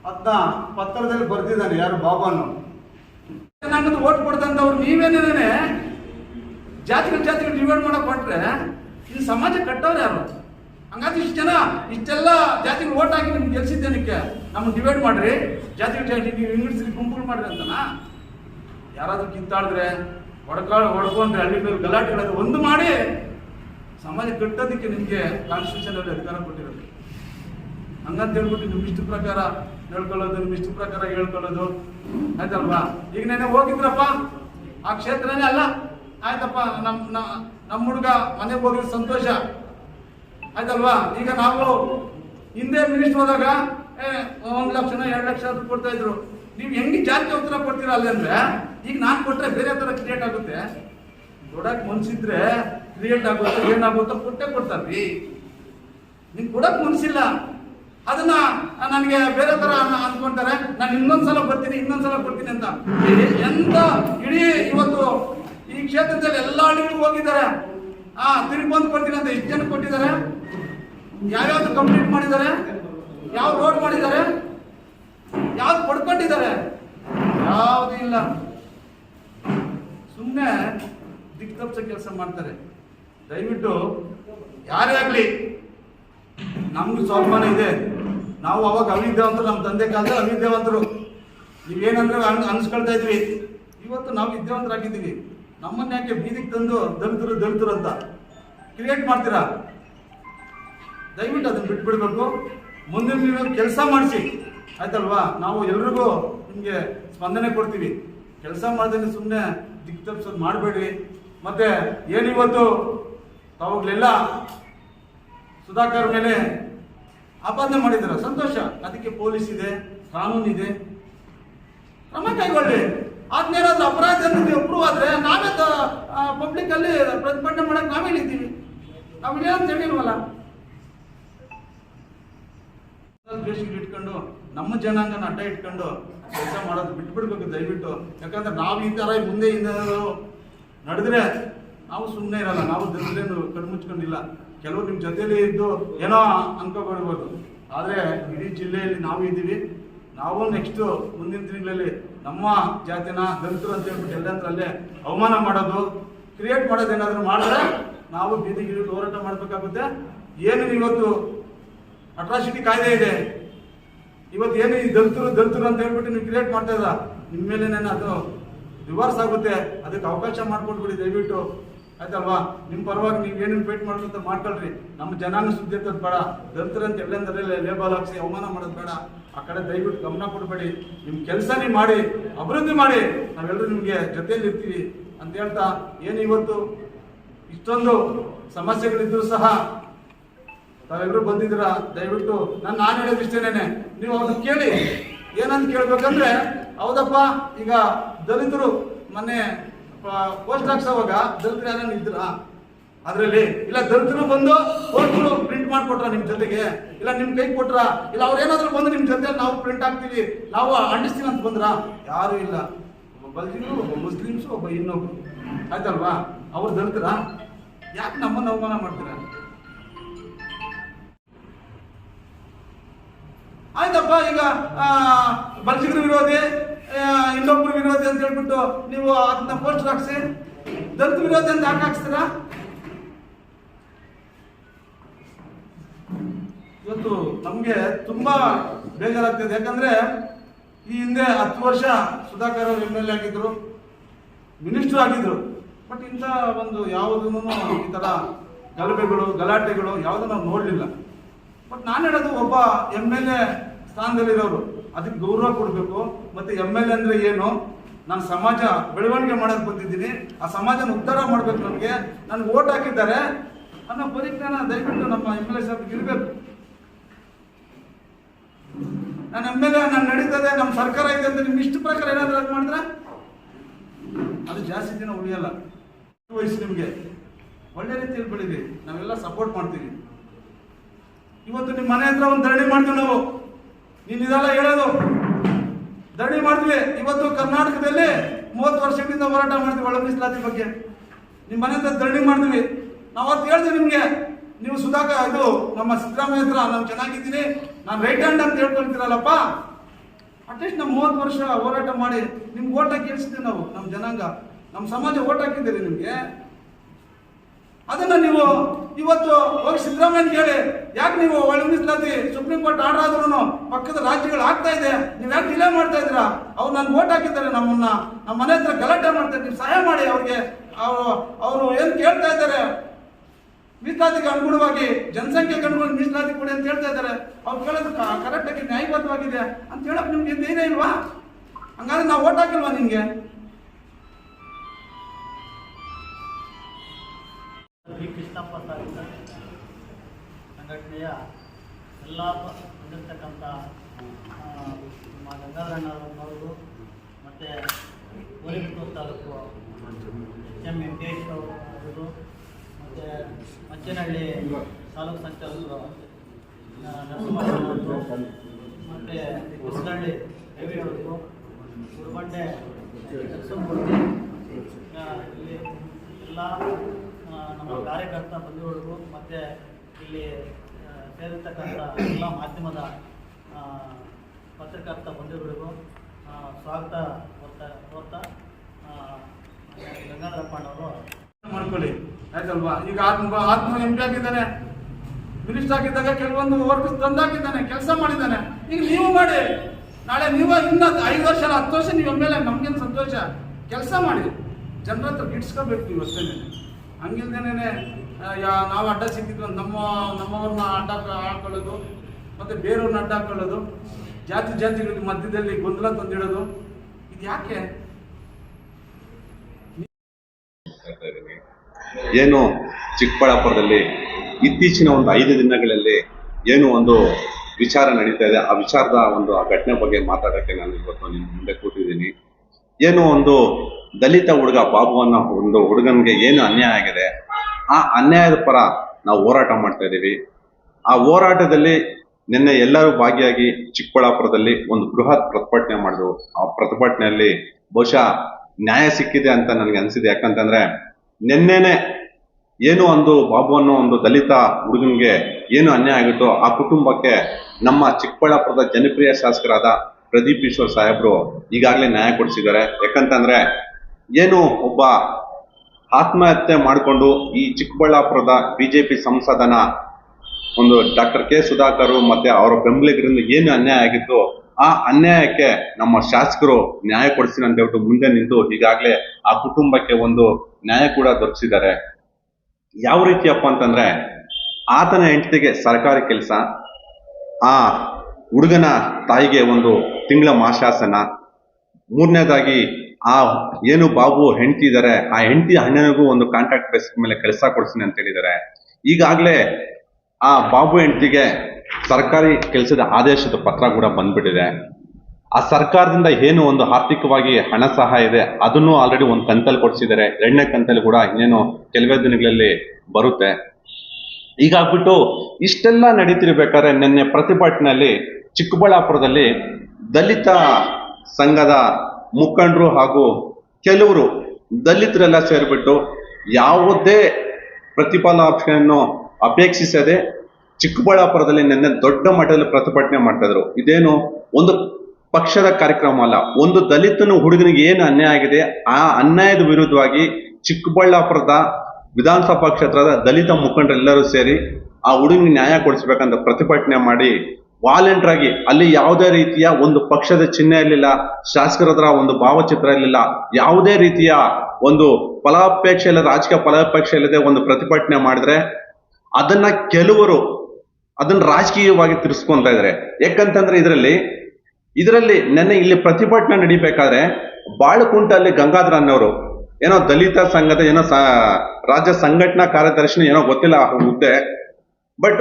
ಅದನ್ನ ಪತ್ರದಲ್ಲಿ ಬರ್ತಿದ್ದಾನೆ ಯಾರು ಬಾಬಾನು ನನ್ನದು ಓಟ್ ಕೊಡ್ತಂತವ್ರು ನೀವೇನೇನೆ ಜಾತಿಗಳು ಜಾತಿಗಳು ಡಿವೈಡ್ ಮಾಡಕ್ ಹೊಟ್ರೆ ಇನ್ನು ಸಮಾಜ ಕಟ್ಟವ್ರು ಯಾರು ಹಂಗಾದ್ರೆ ಇಷ್ಟು ಜನ ಇಷ್ಟೆಲ್ಲ ಜಾತಿಗಳು ಓಟ್ ಹಾಕಿ ನಿಮ್ಗೆ ಗೆಲ್ಸಿದ್ದೇನಕ್ಕೆ ನಮ್ಮ ಡಿವೈಡ್ ಮಾಡ್ರಿ ಜಾತಿ ಜಾತಿ ನೀವು ಇಂಗ್ಲಿಷ್ರಿ ಗುಂಪುಗಳು ಮಾಡ್ರಿ ಅಂತನಾ ಯಾರಾದ್ರೂ ಕಿತ್ತಾಡಿದ್ರೆ ಹೊಡ್ಕಾಳು ಹೊಡ್ಕೊಂಡ್ರೆ ಗಲಾಟೆ ಹೇಳೋದು ಒಂದು ಮಾಡಿ ಸಮಾಜ ಕಟ್ಟೋದಕ್ಕೆ ನಿಮಗೆ ಕಾನ್ಸ್ಟಿಟ್ಯೂಷನ್ ಅಲ್ಲಿ ಅಧಿಕಾರ ಕೊಟ್ಟಿರೋದು. ಹಂಗಂತ ಹೇಳ್ಬಿಟ್ಟು ನಿಮ್ ಇಷ್ಟು ಪ್ರಕಾರ ಹೇಳ್ಕೊಳ್ಳೋದು ನಿಮ್ಮ ಇಷ್ಟು ಪ್ರಕಾರ ಹೇಳ್ಕೊಳ್ಳೋದು. ಆಯ್ತಲ್ವಾ? ಈಗ ನೆನೆ ಹೋಗಿದ್ರಪ್ಪ. ಆ ಕ್ಷೇತ್ರನೇ ಅಲ್ಲ. ಆಯ್ತಪ್ಪ ನಮ್ಮ ನಮ್ಮ ಹುಡುಗ ಮನೆಗೆ ಹೋಗಿದ್ ಸಂತೋಷ. ಆಯ್ತಲ್ವಾ? ಈಗ ನಾವು ಹಿಂದೆ ಮಿನಿಸ್ಟರ್ ಹೋದಾಗ ಒಂದ್ ಲಕ್ಷನ ಎರಡು ಲಕ್ಷ ಕೊಡ್ತಾ ಇದ್ರು. ನೀವು ಹೆಂಗೆ ಜಾಸ್ತಿ ಉತ್ತರ ಕೊಡ್ತೀರಾ ಅಲ್ಲಿ ಅಂದ್ರೆ? ಈಗ ನಾನು ಕೊಟ್ರೆ ಬೇರೆ ತರ ಕ್ರಿಯೇಟ್ ಆಗುತ್ತೆ. ಕೊಡಕ್ ಮನ್ಸಿದ್ರೆ ಕ್ರಿಯೇಟ್ ಆಗುತ್ತೆ, ಏನಾಗುತ್ತೋ ಕೊಟ್ಟೆ ಕೊಡ್ತಾರ್ರಿ. ನೀನು ಕೊಡಕ್ ಮನ್ಸಿಲ್ಲ. ಅದನ್ನ ನನಗೆ ಬೇರೆ ಅನ್- ಅನ್ಕೊಂತಾರೆ ನಾನು ಇನ್ನೊಂದ್ಸಲ ಬರ್ತೀನಿ ಇನ್ನೊಂದ್ಸಲ ಬರ್ತೀನಿ ಅಂತ. ಎಂತ, ಇಡೀ ಇವತ್ತು ಈ ಕ್ಷೇತ್ರದಲ್ಲಿ ಎಲ್ಲ ಹಳ್ಳಿಗಳಿಗೂ ಹೋಗಿದ್ದಾರೆ. ಆ, ತಿರುಗಿ ಬಂದು ಕೊಡ್ತೀನಿ ಅಂತ ಎಷ್ಟು ಜನ ಕೊಟ್ಟಿದ್ದಾರೆ. ಯಾವ್ಯಾವ್ದು ಕಂಪ್ಲೀಟ್ ಮಾಡಿದ್ದಾರೆ? ಯಾವ ರೋಡ್ ಮಾಡಿದ್ದಾರೆ? ಯಾವ್ದು ಪಡ್ಕೊಂಡಿದ್ದಾರೆ? ಯಾವ್ದು ಇಲ್ಲ. ಸುಮ್ಮನೆ ದಿಕ್ತಪ್ಸ ಕೆಲಸ ಮಾಡ್ತಾರೆ. ದಯವಿಟ್ಟು ಯಾರೇ ಆಗಲಿ ನಮ್ಗೆ ಸ್ವಾಭಿಮಾನ ಇದೆ. ನಾವು ಅವಾಗ ಅವಿದ್ಯಾವಂತರು, ನಮ್ಮ ತಂದೆ ಕಾಲದ ಅವಿದ್ಯಾವಂತರು. ನೀವೇನಂದ್ರೆ ಅನ್, ಅನ್ಸ್ಕೊಳ್ತಾ ಇದ್ವಿ. ಇವತ್ತು ನಾವು ವಿದ್ಯಾವಂತರಾಗಿದ್ದೀವಿ. ನಮ್ಮನ್ನ ಯಾಕೆ ಬೀದಿಗೆ ತಂದು ದಲಿತರು ದಲಿತರು ಅಂತ ಕ್ರಿಯೇಟ್ ಮಾಡ್ತೀರಾ? ದಯವಿಟ್ಟು ಅದನ್ನ ಬಿಟ್ಬಿಡ್ಬೇಕು. ಮುಂದಿನ ನೀವು ಕೆಲಸ ಮಾಡಿಸಿ. ಆಯ್ತಲ್ವಾ? ನಾವು ಎಲ್ರಿಗೂ ನಿಮಗೆ ಸ್ಪಂದನೆ ಕೊಡ್ತೀವಿ. ಕೆಲಸ ಮಾಡಿದ್ರೆ ಸುಮ್ಮನೆ ದಿಕ್ ತಪ್ಸೋದು ಮಾಡಬೇಡಿ ಮತ್ತೆ ಏನಿವತ್ತು ತಾವುಗಳೆಲ್ಲ ಸುಧಾಕರ್ ಮೇಲೆ ಆಪಾದನೆ ಮಾಡಿದ್ರು. ಸಂತೋಷ. ಅದಕ್ಕೆ ಪೊಲೀಸ್ ಇದೆ, ಕಾನೂನು ಇದೆ. ಕ್ರಮ ಕೈಗೊಳ್ಳಿ. ಆದ್ಮೇಲೆ ಅಪರಾಧ ಅಪ್ರೂವ್ ಆದ್ರೆ ನಾವೇ ಪಬ್ಲಿಕ್ ಅಲ್ಲಿ ಪ್ರತಿಭಟನೆ ಮಾಡಕ್ ನಾವೇ ಹೇಳಿದ್ದೀವಿ. ನಾವು ಅಂತ ಹೇಳಿಲ್ವಲ್ಲ? ಇಟ್ಕೊಂಡು, ನಮ್ಮ ಜನಾಂಗನ ಅಡ್ಡ ಇಟ್ಕೊಂಡು ಕೆಲಸ ಮಾಡೋದು ಬಿಟ್ಬಿಡ್ಬೇಕು ದಯವಿಟ್ಟು. ಯಾಕಂದ್ರೆ ನಾವು ಈ ತರ ಮುಂದೆ ಇಂದ ನಡೆದ್ರೆ ನಾವು ಸುಮ್ಮನೆ ಇರಲ್ಲ, ನಾವು ದಿನ ಕಣ್ಮುಚ್ಕೊಂಡಿಲ್ಲ ಕೆಲವರು ನಿಮ್ಮ ಜೊತೆಯಲ್ಲಿ ಇದ್ದು ಏನೋ ಅನ್ಕೋಬಿಡ್ಬೋದು ಆದರೆ ಇಡೀ ಜಿಲ್ಲೆಯಲ್ಲಿ ನಾವು ಇದ್ದೀವಿ. ನಾವು ನೆಕ್ಸ್ಟ್ ಮುಂದಿನ ತಿಂಗಳಲ್ಲಿ ನಮ್ಮ ಜಾತಿನ ದಂತರು ಅಂತ ಹೇಳ್ಬಿಟ್ಟು ಎಲ್ಲಂದ್ರಲ್ಲೇ ಅವಮಾನ ಮಾಡೋದು ಕ್ರಿಯೇಟ್ ಮಾಡೋದು ಏನಾದರೂ ಮಾಡಿದ್ರೆ ನಾವು ಬೀದಿಗೆ ಇಳಿದು ಹೋರಾಟ ಮಾಡಬೇಕಾಗುತ್ತೆ. ಏನು ಇವತ್ತು. ಅಟ್ರಾಸಿಟಿ ಕಾಯ್ದೆ ಇದೆ. ಇವತ್ತು ಏನು ಈ ದಲಿತರು ದಲ್ತರು ಅಂತ ಹೇಳ್ಬಿಟ್ಟು ನೀವು ಕ್ರಿಯೇಟ್ ಮಾಡ್ತಾ ಇದ್ರ ನಿಮ್ಮ ಮೇಲೇನೇನು ಅದು ರಿವರ್ಸ್ ಆಗುತ್ತೆ, ಅದಕ್ಕೆ ಅವಕಾಶ ಮಾಡ್ಕೊಟ್ಬಿಡಿ ದಯವಿಟ್ಟು. ಆಯ್ತಲ್ವಾ? ನಿಮ್ಮ ಪರವಾಗಿ ನೀವು ಏನೇನು ಫೈಟ್ ಮಾಡ್ಕೊಂತ ಮಾಡ್ಕೊಳ್ರಿ. ನಮ್ಮ ಜನಾಂಗ ಸುದ್ದಿ ಎತ್ತೋದು ಬೇಡ. ಅಂತ ಎಲ್ಲೆಂದರೆ ಲೇಬಲ್ ಹಾಕ್ಸಿ ಅವಮಾನ ಮಾಡೋದು ಬೇಡ. ಆ ಕಡೆ ದಯವಿಟ್ಟು ಗಮನ ಕೊಡಬೇಡಿ. ನಿಮ್ಮ ಕೆಲಸ ನೀವು ಮಾಡಿ, ಅಭಿವೃದ್ಧಿ ಮಾಡಿ. ನಾವೆಲ್ಲರೂ ನಿಮಗೆ ಜೊತೆಯಲ್ಲಿ ಇರ್ತೀವಿ. ಅಂತ ಹೇಳ್ತಾ, ಏನು ಇವತ್ತು? ಇಷ್ಟೊಂದು ಸಮಸ್ಯೆಗಳಿದ್ದರೂ ಸಹ ತಾವೆಲ್ಲರೂ ಬಂದಿದ್ದೀರಾ? ದಯವಿಟ್ಟು ನಾನು ನಾನು ಹೇಳೋದು ಇಷ್ಟೇನೆ ನೀವು ಅವ್ರನ್ನ ಕೇಳಿ. ಏನಂತ ಕೇಳ್ಬೇಕಂದ್ರೆ, ಹೌದಪ್ಪ, ಈಗ ದಲಿತರು ಮೊನ್ನೆ ಪೋಸ್ಟ್ ಹಾಕ್ಸೋವಾಗ ದಲಿತರು ಯಾರು ಇದ್ದೀರಾ ಅದರಲ್ಲಿ, ಇಲ್ಲ, ದಲಿತರು ಬಂದು ಪೋಸ್ಟ್ರು ಪ್ರಿಂಟ್ ಮಾಡಿಕೊಟ್ರ ನಿಮ್ಮ ಜೊತೆಗೆ? ಇಲ್ಲ ನಿಮ್ಮ ಕೈ ಕೊಟ್ರ? ಇಲ್ಲ, ಅವ್ರು ಏನಾದ್ರು ಬಂದು ನಿಮ್ಮ ಜೊತೆ ನಾವು ಪ್ರಿಂಟ್ ಹಾಕ್ತೀವಿ. ನಾವು ಅಂಟಿಸ್ತೀವಿ ಅಂತ ಬಂದ್ರ? ಯಾರು ಇಲ್ಲ. ಒಬ್ಬ ಬಲ್ಜಿಗಳು ಒಬ್ಬ ಮುಸ್ಲಿಮ್ಸು, ಒಬ್ಬ ಇನ್ನೊಬ್ರು. ಆಯ್ತಲ್ವಾ? ಅವ್ರು ದಲಿತರ? ಯಾಕೆ ನಮ್ಮನ್ನು ಅವಮಾನ ಮಾಡ್ತೀರಾ? ಆಯ್ತಪ್ಪ, ಈಗ ಬಲ್ಜಿಗರು ವಿರೋಧಿ ಇನ್ನೊಬ್ಬರು ವಿರೋಧಿ ಅಂತ ಹೇಳ್ಬಿಟ್ಟು ನೀವು ಅದನ್ನ ಪೋಸ್ಟ್ ಹಾಕ್ಸಿ. ದಲಿತ ವಿರೋಧಿ ಅಂತ ಯಾಕೆ ಹಾಕ್ಸ್ತೀರಾ? ಇವತ್ತು ನಮ್ಗೆ ತುಂಬಾ ಬೇಜಾರಾಗ್ತಿದೆ. ಯಾಕಂದ್ರೆ ಈ ಹಿಂದೆ ಹತ್ತು ವರ್ಷ ಸುಧಾಕರ್ ಅವರು ಎಂ ಎಲ್ ಎ ಆಗಿದ್ರು, ಮಿನಿಸ್ಟರ್ ಆಗಿದ್ರು. ಬಟ್ ಇಂಥ ಒಂದು ಯಾವುದನ್ನು ಈ ತರ ಗಲಭೆಗಳು ಗಲಾಟೆಗಳು ಯಾವುದನ್ನು ನೋಡಲಿಲ್ಲ. ಬಟ್ ನಾನು ಹೇಳೋದು ಒಬ್ಬ ಎಂ ಎಲ್ ಎ ಸ್ಥಾನದಲ್ಲಿರೋರು, ಅದಕ್ಕೆ ಗೌರವ ಕೊಡಬೇಕು. ಮತ್ತೆ ಎಂ ಎಲ್ ಎ ಅಂದ್ರೆ ಏನು? ನಾನು ಸಮಾಜ ಬೆಳವಣಿಗೆ ಮಾಡಕ್ ಬಂದಿದ್ದೀನಿ. ಆ ಸಮಾಜನ ಉದ್ಧಾರ ಮಾಡ್ಬೇಕು ನನಗೆ ನಾನು ಓಟ್ ಹಾಕಿದ್ದಾರೆ. ಅನ್ನೋ ಪರಿಜ್ಞಾನ ದಯವಿಟ್ಟು ನಮ್ಮ ಎಂ ಎಲ್ ಎ ಸಾಹೇಬ್ಗೆ ಇರಬೇಕು. ನಾನು ಎಂ ಎಲ್ ಎ ನಾನು ನಡೀತದೆ ನಮ್ಮ ಸರ್ಕಾರ ಇದೆ ಅಂತ ನಿಮ್ಗೆ ಇಷ್ಟು ಪ್ರಕಾರ ಏನಾದರೂ ಅದು ಮಾಡಿದ್ರೆ? ಅದು ಜಾಸ್ತಿ ದಿನ ಉಳಿಯಲ್ಲ. ವಯಸ್ಸು ನಿಮಗೆ. ಒಳ್ಳೆ ರೀತಿಯಲ್ಲಿ ಬೆಳೀರಿ. ನಾವೆಲ್ಲ ಸಪೋರ್ಟ್ ಮಾಡ್ತೀವಿ. ಇವತ್ತು ನಿಮ್ಮ ಮನೆ ಹತ್ರ ಒಂದು ಧರಣಿ ಮಾಡ್ತೀವಿ ನಾವು. ನೀನು ಇದೆಲ್ಲ ಹೇಳೋದು. ಧರಣಿ ಮಾಡಿದ್ವಿ. ಇವತ್ತು ಕರ್ನಾಟಕದಲ್ಲಿ ಮೂವತ್ತು ವರ್ಷದಿಂದ ಹೋರಾಟ ಮಾಡ್ತೀವಿ ಒಳ ಮೀಸಲಾತಿ ಬಗ್ಗೆ. ನಿಮ್ಮ ಮನೆ ಹತ್ರ ಧರಣಿ ಮಾಡ್ತೀವಿ ನಾವು ಅವತ್ತು ಹೇಳ್ತೀವಿ ನಿಮಗೆ. ನೀವು ಸುಧಾಕ, ಇದು ನಮ್ಮ ಸಿದ್ದರಾಮಯ್ಯ ಹತ್ರ ನಾನು ಚೆನ್ನಾಗಿದ್ದೀನಿ. ನಾನು ರೈಟ್ ಹ್ಯಾಂಡ್ ಅಂತ ಹೇಳ್ಕೊಳ್ತೀರಲ್ಲಪ್ಪ ಅಟ್ಲೀಸ್ಟ್ ನಮ್ಮ ಮೂವತ್ತು ವರ್ಷ ಹೋರಾಟ ಮಾಡಿ ನಿಮ್ಗೆ ಓಟ್ ಕೇಳಿಸ್ತೀವಿ ನಾವು ನಮ್ಮ ಜನಾಂಗ. ನಮ್ಮ ಸಮಾಜ ಓಟ್ ಹಾಕಿದ್ದೀರಿ ನಿಮಗೆ. ಅದನ್ನ ನೀವು ಇವತ್ತು ಹೋಗಿ ಸಿದ್ದರಾಮಯ್ಯ ಕೇಳಿ. ಯಾಕೆ ನೀವು ಒಳಗಿಸ್ಲಾತಿ ಸುಪ್ರೀಂ ಕೋರ್ಟ್ ಆರ್ಡರ್ ಆದ್ರೂ ಪಕ್ಕದ ರಾಜ್ಯಗಳು ಆಗ್ತಾ ಇದೆ. ನೀವು ಯಾಕೆ ಡಿಲೇ ಮಾಡ್ತಾ ಇದ್ದೀರಾ? ಅವ್ರು ನಾನು ಓಟ್ ಹಾಕಿದ್ದಾರೆ ನಮ್ಮನ್ನ. ನಮ್ಮ ಮನೆ ಹತ್ರ ಗಲಾಟೆ ಮಾಡ್ತಾರೆ. ನೀವು ಸಹಾಯ ಮಾಡಿ ಅವ್ರಿಗೆ. ಅವರು ಅವರು ಏನು ಕೇಳ್ತಾ ಇದ್ದಾರೆ? ಮೀಸಲಾತಿಗೆ ಅನುಗುಣವಾಗಿ ಜನಸಂಖ್ಯೆ ಅನುಗುಣ ಮೀಸಲಾತಿ ಕೊಡಿ ಅಂತ ಹೇಳ್ತಾ ಇದ್ದಾರೆ. ಅವ್ರು ಕೇಳೋದು ಕರೆಕ್ಟ್ ಆಗಿ ನ್ಯಾಯಬದ್ಧವಾಗಿದೆ ಅಂತ ಹೇಳಕ್ ನಿಮ್ಗೆ ಧೈರ್ಯ ಇಲ್ವಾ? ಹಂಗಾದ್ರೆ ನಾವು ಓಟ್ ಹಾಕಿಲ್ವಾ ನಿಮ್ಗೆ? ಸಂಘಟನೆಯ ಎಲ್ಲ ಬಂದಿರತಕ್ಕಂಥ ನಮ್ಮ ಗಂಗಾಧರಣ್ಣವರು ಮತ್ತು ಕೋರಿಬಿಟ್ಟೂರು ತಾಲೂಕು ಎಚ್ ಎಂ ವೆಂಕಟೇಶ್ ಅವರು ಮತ್ತು ಮಂಚನಹಳ್ಳಿ ತಾಲೂಕು ಸಂಚಾಲಕರು ನರಸಿಂಹರು ಮತ್ತು ಹೊಸನಹಳ್ಳಿ ರವಿಯವರು ಗುರುಬಂಡೆ ನರಸಿಂಹಮೂರ್ತಿ ಇಲ್ಲಿ ಎಲ್ಲ ನಮ್ಮ ಕಾರ್ಯಕರ್ತ ಬಂಧುಗಳಿಗೂ ಮತ್ತು ಇಲ್ಲಿ ಸೇರಿರ್ತಕ್ಕಂಥ ಎಲ್ಲ ಮಾಧ್ಯಮದ ಪತ್ರಕರ್ತ ಬಂಧುಗಳಿಗೂ ಸ್ವಾಗತ ಕೋರ್ತಾ ಮಾಡ್ಕೊಳ್ಳಿ. ಆಯ್ತಲ್ವಾ? ಈಗ ಆತ್ಮ ಆತ್ಮ ಎಂ ಪಿ ಆಗಿದ್ದಾನೆ. ಮಿನಿಸ್ಟರ್ ಆಗಿದ್ದಾಗ ಕೆಲವೊಂದು ವರ್ಕ್ ತಂದಾಕಿದ್ದಾನೆ ಕೆಲಸ ಮಾಡಿದ್ದಾನೆ. ಈಗ ನೀವು ಮಾಡಿ. ನಾಳೆ ನೀವು ಇನ್ನ ಐದು ವರ್ಷ, ಹತ್ತು ವರ್ಷ ನೀವು ಮೇಲೆ ನಮ್ಗೇನು ಸಂತೋಷ? ಕೆಲಸ ಮಾಡಿ. ಜನರ ಹತ್ರ ಗಿಡ್ಸ್ಕೋಬೇಕು ನೀವು ಅಷ್ಟೇನೆ. ಹಂಗಿಲ್ದೇನೆ ನಾವು ಅಡ್ಡ ಸಿಕ್ಕಿದ್ವಿ, ನಮ್ಮ, ನಮ್ಮವ್ರನ್ನ ಅಡ್ಡ ಹಾಕೊಳ್ಳೋದು, ಮತ್ತೆ ಬೇರೆಯವ್ರನ್ನ ಅಡ್ಡ ಹಾಕೊಳ್ಳೋದು, ಜಾತಿ ಜಾತಿಗಳಿಗೆ ಮಧ್ಯದಲ್ಲಿ ಗೊಂದಲ ತಂದಿಡೋದು, ಇದು ಯಾಕೆ? ಏನು ಚಿಕ್ಕಬಳ್ಳಾಪುರದಲ್ಲಿ ಇತ್ತೀಚಿನ ಒಂದು ಐದು ದಿನಗಳಲ್ಲಿ ಏನು ಒಂದು ವಿಚಾರ ನಡೀತಾ ಇದೆ, ಆ ವಿಚಾರದ ಒಂದು ಆ ಘಟನೆ ಬಗ್ಗೆ ಮಾತಾಡೋಕ್ಕೆ ನಾನು ಇವತ್ತು ನಿಮ್ಮ ಮುಂದೆ ಕೂತಿದ್ದೀನಿ. ಏನು ಒಂದು ದಲಿತ ಹುಡುಗ ಬಾಬು ಅನ್ನೋ ಒಂದು ಹುಡುಗನಿಗೆ ಏನು ಅನ್ಯಾಯ ಆಗಿದೆ ಆ ಅನ್ಯಾಯದ ಪರ ನಾವು ಹೋರಾಟ ಮಾಡ್ತಾ ಇದ್ದೀವಿ. ಆ ಹೋರಾಟದಲ್ಲಿ ನಿನ್ನೆ ಎಲ್ಲರೂ ಭಾಗಿಯಾಗಿ ಚಿಕ್ಕಬಳ್ಳಾಪುರದಲ್ಲಿ ಒಂದು ಬೃಹತ್ ಪ್ರತಿಭಟನೆ ಮಾಡಿದ್ರು. ಆ ಪ್ರತಿಭಟನೆಯಲ್ಲಿ ಬಹುಶಃ ನ್ಯಾಯ ಸಿಕ್ಕಿದೆ ಅಂತ ನನಗೆ ಅನಿಸಿದೆ. ಯಾಕಂತಂದ್ರೆ ನಿನ್ನೆನೆ ಏನು ಒಂದು ಬಾಬು ಅನ್ನೋ ಒಂದು ದಲಿತ ಹುಡುಗನಿಗೆ ಏನು ಅನ್ಯಾಯ ಆಗಿತ್ತೋ ಆ ಕುಟುಂಬಕ್ಕೆ ನಮ್ಮ ಚಿಕ್ಕಬಳ್ಳಾಪುರದ ಜನಪ್ರಿಯ ಶಾಸಕರಾದ ಪ್ರದೀಪ್ ಈಶ್ವರ್ ಸಾಹೇಬ್ರು ಈಗಾಗಲೇ ನ್ಯಾಯ ಕೊಡಿಸಿದ್ದಾರೆ. ಯಾಕಂತಂದ್ರೆ ಏನು ಒಬ್ಬ ಆತ್ಮಹತ್ಯೆ ಮಾಡಿಕೊಂಡು ಈ ಚಿಕ್ಕಬಳ್ಳಾಪುರದ ಬಿಜೆಪಿ ಸಂಸದನ ಒಂದು ಡಾಕ್ಟರ್ ಕೆ ಸುಧಾಕರ್ ಮತ್ತೆ ಅವರ ಬೆಂಬಲಿಗರಿಂದ ಏನು ಅನ್ಯಾಯ ಆಗಿತ್ತು ಆ ಅನ್ಯಾಯಕ್ಕೆ ನಮ್ಮ ಶಾಸಕರು ನ್ಯಾಯ ಕೊಡಿಸಿ ಅಂತ ಹೇಳ್ಬಿಟ್ಟು ಮುಂದೆ ನಿಂತು ಈಗಾಗಲೇ ಆ ಕುಟುಂಬಕ್ಕೆ ಒಂದು ನ್ಯಾಯ ಕೂಡ ದೊರಕಿಸಿದ್ದಾರೆ ಯಾವ ರೀತಿಯಪ್ಪ ಅಂತಂದ್ರೆ ಆತನ ಹೆಂಡತಿಗೆ ಸರ್ಕಾರಿ ಕೆಲಸ, ಆ ಹುಡುಗನ ತಾಯಿಗೆ ಒಂದು ತಿಂಗಳ ಮಾಶಾಸನ ಮೂರನೇದಾಗಿ ಆ ಏನು ಬಾಬು ಹೆಂಡತಿ ಇದ್ದಾರೆ ಆ ಹೆಂಡತಿ ಅಣ್ಣನಿಗೂ ಒಂದು ಕಾಂಟ್ಯಾಕ್ಟ್ ಬೇಸ್ ಮೇಲೆ ಕೆಲಸ ಕೊಡ್ತೀನಿ ಅಂತ ಹೇಳಿದ್ದಾರೆ. ಈಗಾಗಲೇ ಆ ಬಾಬು ಹೆಂಡತಿಗೆ ಸರ್ಕಾರಿ ಕೆಲಸದ ಆದೇಶದ ಪತ್ರ ಕೂಡ ಬಂದ್ಬಿಟ್ಟಿದೆ. ಆ ಸರ್ಕಾರದಿಂದ ಏನು ಒಂದು ಆರ್ಥಿಕವಾಗಿ ಹಣ ಸಹಾಯ ಇದೆ, ಅದನ್ನು ಆಲ್ರೆಡಿ ಒಂದು ಕಂತಲ್ಲಿ ಕೊಡಿಸಿದ್ದಾರೆ. ಎರಡನೇ ಕಂತಲ್ಲಿ ಕೂಡ ಇನ್ನೇನು ಕೆಲವೇ ದಿನಗಳಲ್ಲಿ ಬರುತ್ತೆ. ಈಗಾಗ್ಬಿಟ್ಟು ಇಷ್ಟೆಲ್ಲ ನಡೀತಿರ್ಬೇಕಾದ್ರೆ ನಿನ್ನೆ ಪ್ರತಿಭಟನೆಯಲ್ಲಿ ಚಿಕ್ಕಬಳ್ಳಾಪುರದಲ್ಲಿ ದಲಿತ ಸಂಘದ ಮುಖಂಡರು ಹಾಗೂ ಕೆಲವರು ದಲಿತರೆಲ್ಲ ಸೇರಿಬಿಟ್ಟು ಯಾವುದೇ ಪ್ರತಿಫಲಾಪೆಯನ್ನು ಅಪೇಕ್ಷಿಸದೆ ಚಿಕ್ಕಬಳ್ಳಾಪುರದಲ್ಲಿ ನಿನ್ನೆ ದೊಡ್ಡ ಮಟ್ಟದಲ್ಲಿ ಪ್ರತಿಭಟನೆ ಮಾಡ್ತಾ ಇದ್ರು ಇದೇನು ಒಂದು ಪಕ್ಷದ ಕಾರ್ಯಕ್ರಮ ಅಲ್ಲ. ಒಂದು ದಲಿತನ ಹುಡುಗನಿಗೆ ಏನು ಅನ್ಯಾಯ ಆಗಿದೆ, ಆ ಅನ್ಯಾಯದ ವಿರುದ್ಧವಾಗಿ ಚಿಕ್ಕಬಳ್ಳಾಪುರದ ವಿಧಾನಸಭಾ ಕ್ಷೇತ್ರದ ದಲಿತ ಮುಖಂಡರೆಲ್ಲರೂ ಸೇರಿ ಆ ಹುಡುಗನಿಗೆ ನ್ಯಾಯ ಕೊಡಿಸ್ಬೇಕಂತ ಪ್ರತಿಭಟನೆ ಮಾಡಿ ವಾಲೆಂಟರ್ ಆಗಿ ಅಲ್ಲಿ ಯಾವುದೇ ರೀತಿಯ ಒಂದು ಪಕ್ಷದ ಚಿಹ್ನೆ ಇರಲಿಲ್ಲ, ಶಾಸಕರ ಹತ್ರ ಒಂದು ಭಾವಚಿತ್ರ ಇರಲಿಲ್ಲ, ಯಾವುದೇ ರೀತಿಯ ಒಂದು ಫಲಾಪೇಕ್ಷೆ ಇಲ್ಲ ರಾಜಕೀಯ ಫಲಾಪೇಕ್ಷೆ ಇಲ್ಲದೆ ಒಂದು ಪ್ರತಿಭಟನೆ ಮಾಡಿದ್ರೆ ಅದನ್ನ ಕೆಲವರು ಅದನ್ನ ರಾಜಕೀಯವಾಗಿ ತಿರ್ಸ್ಕೊಂತ ಇದ್ದಾರೆ ಯಾಕಂತಂದ್ರೆ ಇದರಲ್ಲಿ ಇದರಲ್ಲಿ ನೆನ್ನೆ ಇಲ್ಲಿ ಪ್ರತಿಭಟನೆ ನಡಿಬೇಕಾದ್ರೆ ಬಾಳುಕುಂಟಲ್ಲಿ ಗಂಗಾಧರ ಅನ್ನೋರು, ಏನೋ ದಲಿತ ಸಂಘದ, ಏನೋ ರಾಜ್ಯ ಸಂಘಟನಾ ಕಾರ್ಯದರ್ಶಿನಿ ಏನೋ ಗೊತ್ತಿಲ್ಲ ಹುದ್ದೆ. ಬಟ್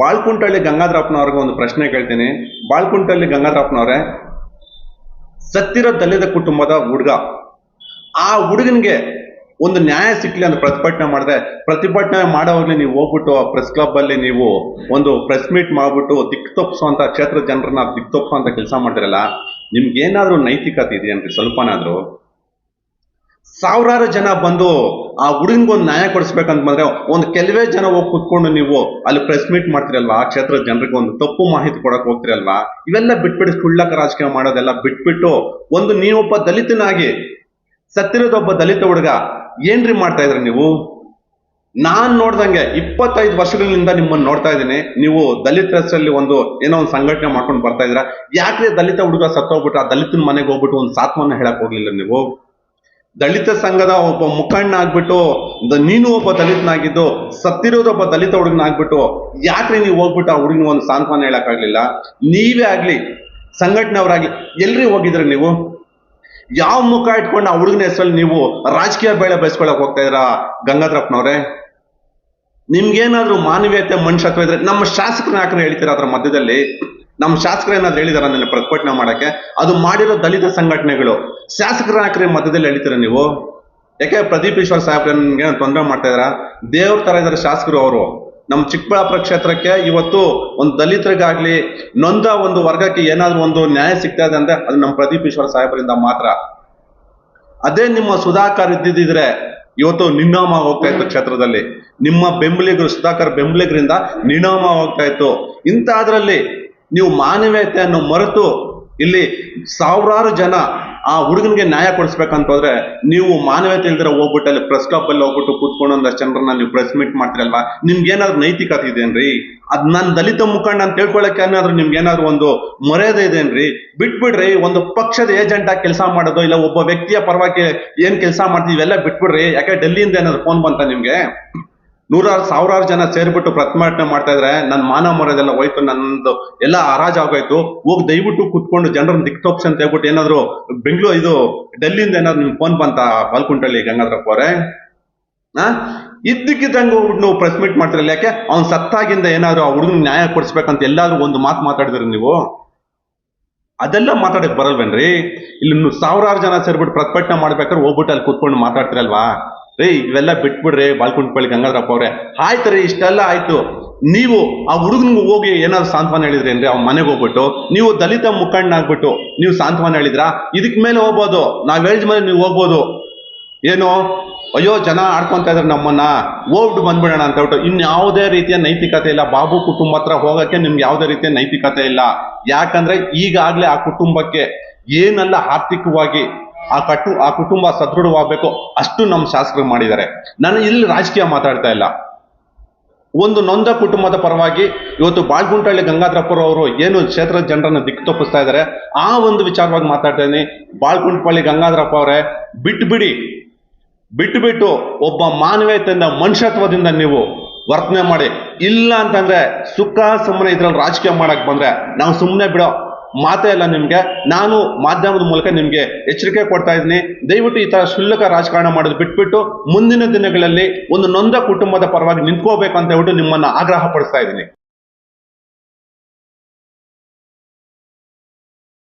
ಬಾಳ್ಕುಂಟಳ್ಳಿ ಗಂಗಾಧರಪ್ಪನವ್ರಿಗೆ ಒಂದು ಪ್ರಶ್ನೆ ಕೇಳ್ತೀನಿ. ಬಾಳ್ಕುಂಟಳ್ಳಿ ಗಂಗಾಧರಪ್ಪನವ್ರೆ, ಸತ್ತಿರೋ ದಲಿತ ಕುಟುಂಬದ ಹುಡುಗ, ಆ ಹುಡುಗನಿಗೆ ಒಂದು ನ್ಯಾಯ ಸಿಕ್ಲಿ ಅಂತ ಪ್ರತಿಭಟನೆ ಮಾಡಿದೆ. ಪ್ರತಿಭಟನೆ ಮಾಡೋವಾಗ್ಲೇ ನೀವು ಹೋಗ್ಬಿಟ್ಟು ಆ ಪ್ರೆಸ್ ಕ್ಲಬ್ ಅಲ್ಲಿ ನೀವು ಒಂದು ಪ್ರೆಸ್ ಮೀಟ್ ಮಾಡ್ಬಿಟ್ಟು ದಿಕ್ ತಪ್ಪಿಸುವಂತ ಕ್ಷೇತ್ರ ಜನರನ್ನ ದಿಕ್ ತಪ್ಪಿಸುವಂತ ಕೆಲಸ ಮಾಡಿರಲ್ಲ ನಿಮ್ಗೆ ಏನಾದ್ರೂ ನೈತಿಕತೆ ಇದೆಯನ್ರಿ? ಸ್ವಲ್ಪನಾದ್ರೂ. ಸಾವಿರಾರು ಜನ ಬಂದು ಆ ಹುಡುಗನಿಗೊಂದು ನ್ಯಾಯ ಕೊಡಿಸ್ಬೇಕಂತ ಬಂದ್ರೆ ಒಂದು ಕೆಲವೇ ಜನ ಹೋಗಿ ಕುತ್ಕೊಂಡು ನೀವು ಅಲ್ಲಿ ಪ್ರೆಸ್ ಮೀಟ್ ಮಾಡ್ತಿರಲ್ವಾ? ಆ ಕ್ಷೇತ್ರದ ಜನರಿಗೆ ಒಂದು ತಪ್ಪು ಮಾಹಿತಿ ಕೊಡಕ್ ಹೋಗ್ತಿರಲ್ವಾ? ಇವೆಲ್ಲ ಬಿಟ್ಬಿಟ್ಟು ಸುಳ್ಳಕ ರಾಜಕೀಯ ಮಾಡೋದೆಲ್ಲ ಬಿಟ್ಬಿಟ್ಟು ಒಂದು ನೀವೊಬ್ಬ ದಲಿತನಾಗಿ ಸತ್ತಿರೋದೊಬ್ಬ ದಲಿತ ಹುಡುಗ, ಏನ್ರಿ ಮಾಡ್ತಾ ಇದ್ರಿ ನೀವು? ನಾನ್ ನೋಡ್ದಂಗೆ ಇಪ್ಪತ್ತೈದು ವರ್ಷಗಳಿಂದ ನಿಮ್ಮನ್ನು ನೋಡ್ತಾ ಇದ್ದೀನಿ. ನೀವು ದಲಿತ ಹೆಸರಲ್ಲಿ ಒಂದು ಏನೋ ಒಂದು ಸಂಘಟನೆ ಮಾಡ್ಕೊಂಡು ಬರ್ತಾ ಇದ್ರ ಯಾಕ್ರಿ ದಲಿತ ಹುಡುಗ ಸತ್ತೋಗ್ಬಿಟ್ಟು ಆ ದಲಿತನ ಮನೆಗೆ ಹೋಗ್ಬಿಟ್ಟು ಒಂದು ಸಾತ್ವನ್ನ ಹೇಳಕ್ ಹೋಗ್ಲಿಲ್ಲ ನೀವು? ದಲಿತ ಸಂಘದ ಒಬ್ಬ ಮುಖಂಡ ಆಗ್ಬಿಟ್ಟು ದ- ನೀನು ಒಬ್ಬ ದಲಿತನಾಗಿದ್ದು, ಸತ್ತಿರೋದು ಒಬ್ಬ ದಲಿತ ಹುಡುಗನಾಗ್ಬಿಟ್ಟು ಯಾಕ್ರಿ ನೀವು ಹೋಗ್ಬಿಟ್ಟು ಆ ಹುಡುಗನ ಒಂದು ಸಾಂತ್ವನ ಹೇಳಕ್ಕಾಗ್ಲಿಲ್ಲ? ನೀವೇ ಆಗ್ಲಿ, ಸಂಘಟನೆಯವರಾಗ್ಲಿ, ಎಲ್ರಿ ಹೋಗಿದ್ರಿ ನೀವು? ಯಾವ ಮುಖ ಇಟ್ಕೊಂಡು ಆ ಹುಡುಗನ ಹೆಸರಲ್ಲಿ ನೀವು ರಾಜಕೀಯ ಬೇಳೆ ಬಯಸ್ಕೊಳಕ್ ಹೋಗ್ತಾ ಇದ್ರ ಗಂಗಾಧರಪ್ಪನವ್ರೆ? ನಿಮ್ಗೇನಾದ್ರೂ ಮಾನವೀಯತೆ ಮನುಷ್ಯತ್ವ ಇದ್ರೆ, ನಮ್ಮ ಶಾಸಕರನ್ನ ಯಾಕಂದ್ರೆ ಹೇಳ್ತೀರಾ ಅದರ ಮಧ್ಯದಲ್ಲಿ? ನಮ್ಮ ಶಾಸಕರು ಏನಾದ್ರು ಹೇಳಿದಾರ ನನ್ನ ಪ್ರತಿಭಟನೆ ಮಾಡಕ್ಕೆ? ಅದು ಮಾಡಿರೋ ದಲಿತ ಸಂಘಟನೆಗಳು. ಶಾಸಕರ ಹಾಕ್ರೆ ಮಧ್ಯದಲ್ಲಿ ಹೇಳ್ತೀರಾ ನೀವು? ಯಾಕೆ ಪ್ರದೀಪ್ ಈಶ್ವರ್ ಸಾಹೇಬ್ರೆ ನನ್ಗೆ ತೊಂದರೆ ಮಾಡ್ತಾ ಇದಾರ? ದೇವ್ರ ತರ ಇದಾರೆ ಶಾಸಕರು ಅವರು. ನಮ್ಮ ಚಿಕ್ಕಬಳ್ಳಾಪುರ ಕ್ಷೇತ್ರಕ್ಕೆ ಇವತ್ತು ಒಂದು ದಲಿತರಿಗಾಗ್ಲಿ, ನೊಂದ ಒಂದು ವರ್ಗಕ್ಕೆ ಏನಾದರೂ ಒಂದು ನ್ಯಾಯ ಸಿಗ್ತಾ ಇದೆ ಅಂದ್ರೆ ಅದು ನಮ್ಮ ಪ್ರದೀಪ್ ಈಶ್ವರ್ ಸಾಹೇಬರಿಂದ ಮಾತ್ರ. ಅದೇ ನಿಮ್ಮ ಸುಧಾಕರ್ ಇದ್ದಿದ್ರೆ ಇವತ್ತು ನಿನ್ನಾಮ ಹೋಗ್ತಾ ಇತ್ತು ಕ್ಷೇತ್ರದಲ್ಲಿ. ನಿಮ್ಮ ಬೆಂಬಲಿಗರು ಸುಧಾಕರ್ ಬೆಂಬಲಿಗರಿಂದ ನಿನ್ನಾಮ ಹೋಗ್ತಾ ಇತ್ತು. ಇಂಥದ್ರಲ್ಲಿ ನೀವು ಮಾನವೀಯತೆಯನ್ನು ಮರೆತು ಇಲ್ಲಿ ಸಾವಿರಾರು ಜನ ಆ ಹುಡುಗನಿಗೆ ನ್ಯಾಯ ಕೊಡಿಸ್ಬೇಕಂತಂದ್ರೆ ನೀವು ಮಾನವೀಯತೆ ಇಲ್ದಿರ ಹೋಗ್ಬಿಟ್ಟು ಅಲ್ಲಿ ಪ್ರೆಸ್ ಕ್ಲಬ್ ಅಲ್ಲಿ ಹೋಗ್ಬಿಟ್ಟು ಕೂತ್ಕೊಂಡು ಒಂದಷ್ಟು ಜನರನ್ನ ನೀವು ಪ್ರೆಸ್ ಮೀಟ್ ಮಾಡ್ತಿರಲ್ವಾ? ನಿಮ್ಗೆ ಏನಾದ್ರು ನೈತಿಕತೆ ಇದೇನ್ರಿ? ಅದ್ ನಾನು ದಲಿತ ಮುಖಂಡ ಅಂತ ತಿಳ್ಕೊಳಕ್ಕೆ ಏನಾದ್ರು ನಿಮ್ಗೆ ಏನಾದ್ರು ಒಂದು ಮರ್ಯಾದೆ ಇದೇನ್ರಿ? ಬಿಟ್ಬಿಡ್ರಿ, ಒಂದು ಪಕ್ಷದ ಏಜೆಂಟ್ ಆಗಿ ಕೆಲಸ ಮಾಡೋದು ಇಲ್ಲ ಒಬ್ಬ ವ್ಯಕ್ತಿಯ ಪರವಾಗಿ ಏನ್ ಕೆಲಸ ಮಾಡ್ತೀವಿ ಇವೆಲ್ಲ ಬಿಟ್ಬಿಡ್ರಿ. ಯಾಕೆ ಡೆಲ್ಲಿಯಿಂದ ಏನಾದ್ರು ಫೋನ್ ಬಂತ ನಿಮ್ಗೆ? ನೂರಾರು ಸಾವಿರಾರು ಜನ ಸೇರ್ಬಿಟ್ಟು ಪ್ರತಿಭಟನೆ ಮಾಡ್ತಾ ಇದ್ರೆ ನನ್ನ ಮಾನ ಮರದೆಲ್ಲ ಹೋಯ್ತು ನನ್ನದು ಎಲ್ಲ ಆಗೋಯ್ತು ಹೋಗಿ ದಯವಿಟ್ಟು ಕುತ್ಕೊಂಡು ಜನರನ್ನ ದಿಕ್ ತೋಪ್ಸಿ ಅಂತ ಹೇಳ್ಬಿಟ್ಟು ಏನಾದ್ರು ಬೆಂಗಳೂರು ಇದು ಡೆಲ್ಲಿಯಿಂದ ಏನಾದ್ರು ನಿಮ್ ಫೋನ್ ಬಂತ ಬಾಲ್ಕುಂಟಳ್ಳಿ ಗಂಗಾಧರಪ್ಪ ಅವರೇ? ಆ? ಇದ್ದಕ್ಕಿದ್ದಂಗೆ ಹೋಗ್ಬಿಟ್ಟು ನೀವು ಪ್ರೆಸ್ ಮೀಟ್ ಮಾಡ್ತಿರಲ್ಲ ಯಾಕೆ? ಅವ್ನ್ ಸತ್ತಾಗಿಂದ ಏನಾದ್ರು ಆ ಹುಡುಗನ ನ್ಯಾಯ ಕೊಡಿಸ್ಬೇಕಂತ ಎಲ್ಲಾದ್ರೂ ಒಂದು ಮಾತು ಮಾತಾಡಿದ್ರಿ ನೀವು? ಅದೆಲ್ಲ ಮಾತಾಡಕ್ ಬರಲ್ವೇನ್ರಿ? ಇಲ್ಲಿ ಸಾವಿರಾರು ಜನ ಸೇರ್ಬಿಟ್ಟು ಪ್ರತಿಭಟನೆ ಮಾಡ್ಬೇಕಾದ್ರೆ ಹೋಗ್ಬಿಟ್ಟು ಅಲ್ಲಿ ಕೂತ್ಕೊಂಡು ಮಾತಾಡ್ತಿರಲ್ವಾ? ರೀ ಇವೆಲ್ಲ ಬಿಟ್ಬಿಡ್ರಿ ಬಾಳ್ಕೊಂಡ್ಪಳ್ಳಿ ಗಂಗಾಧರಪ್ಪ ಅವ್ರೆ. ಆಯ್ತು ರೀ, ಇಷ್ಟೆಲ್ಲ ಆಯ್ತು. ನೀವು ಆ ಹುಡುಗನಿಗೆ ಹೋಗಿ ಏನಾದ್ರು ಸಾಂತ್ವನ ಹೇಳಿದ್ರಿ ಅಂದ್ರೆ ಅವ್ನ ಮನೆಗೆ ಹೋಗ್ಬಿಟ್ಟು, ನೀವು ದಲಿತ ಮುಖಂಡನಾಗ್ಬಿಟ್ಟು, ನೀವು ಸಾಂತ್ವನ ಹೇಳಿದ್ರಾ? ಇದಕ್ ಮೇಲೆ ಹೋಗ್ಬೋದು. ನಾವ್ ಹೇಳಿದ ಮೇಲೆ ನೀವು ಹೋಗ್ಬೋದು. ಏನು? ಅಯ್ಯೋ, ಜನ ಆಡ್ಕೊಂತ ಇದ್ರೆ ನಮ್ಮನ್ನ. ಹೋಗ್ಬಿಟ್ಟು ಬಂದ್ಬಿಡೋಣ ಅಂತ ಹೇಳ್ಬಿಟ್ಟು ಇನ್ಯಾವುದೇ ರೀತಿಯ ನೈತಿಕತೆ ಇಲ್ಲ. ಬಾಬು ಕುಟುಂಬ ಹತ್ರ ಹೋಗಕ್ಕೆ ನಿಮ್ಗೆ ಯಾವುದೇ ರೀತಿಯ ನೈತಿಕತೆ ಇಲ್ಲ. ಯಾಕಂದ್ರೆ ಈಗಾಗ್ಲೇ ಆ ಕುಟುಂಬಕ್ಕೆ ಏನಲ್ಲ ಆರ್ಥಿಕವಾಗಿ ಆ ಕಟ್ಟು, ಆ ಕುಟುಂಬ ಸದೃಢವಾಗಬೇಕು ಅಷ್ಟು ನಮ್ಮ ಶಾಸಕರು ಮಾಡಿದ್ದಾರೆ. ನಾನು ಇಲ್ಲಿ ರಾಜಕೀಯ ಮಾತಾಡ್ತಾ ಇಲ್ಲ. ಒಂದು ನೊಂದ ಕುಟುಂಬದ ಪರವಾಗಿ ಇವತ್ತು ಬಾಳ್ಗುಂಟಳ್ಳಿ ಗಂಗಾಧರಪ್ಪರು ಅವರು ಏನು ಕ್ಷೇತ್ರದ ಜನರನ್ನು ದಿಕ್ಕು ತಪ್ಪಿಸ್ತಾ ಇದ್ದಾರೆ, ಆ ಒಂದು ವಿಚಾರವಾಗಿ ಮಾತಾಡ್ತಾ ಇದ್ದೀನಿ. ಬಾಳ್ಗುಂಟಪಳ್ಳಿ ಗಂಗಾಧರಪ್ಪ ಅವರೇ, ಬಿಟ್ಬಿಡಿ. ಬಿಟ್ಟು ಬಿಟ್ಟು ಒಬ್ಬ ಮಾನವೀಯತೆಯಿಂದ, ಮನುಷ್ಯತ್ವದಿಂದ ನೀವು ವರ್ತನೆ ಮಾಡಿ. ಇಲ್ಲ ಅಂತಂದ್ರೆ ಸುಖ ಸುಮ್ಮನೆ ಇದ್ರಲ್ಲಿ ರಾಜಕೀಯ ಮಾಡಕ್ ಬಂದ್ರೆ ನಾವು ಸುಮ್ಮನೆ ಬಿಡೋ ಮಾತೇ ಇಲ್ಲ ನಿಮ್ಗೆ. ನಾನು ಮಾಧ್ಯಮದ ಮೂಲಕ ನಿಮಗೆ ಎಚ್ಚರಿಕೆ ಕೊಡ್ತಾ ಇದ್ದೀನಿ. ದಯವಿಟ್ಟು ಈ ಥರ ಶುಲ್ಕ ರಾಜಕಾರಣ ಮಾಡೋದು ಬಿಟ್ಬಿಟ್ಟು ಮುಂದಿನ ದಿನಗಳಲ್ಲಿ ಒಂದು ನೊಂದ ಕುಟುಂಬದ ಪರವಾಗಿ ನಿಂತ್ಕೋಬೇಕು ಅಂತ ಹೇಳ್ಬಿಟ್ಟು ನಿಮ್ಮನ್ನ ಆಗ್ರಹ ಪಡಿಸ್ತಾ ಇದ್ದೀನಿ.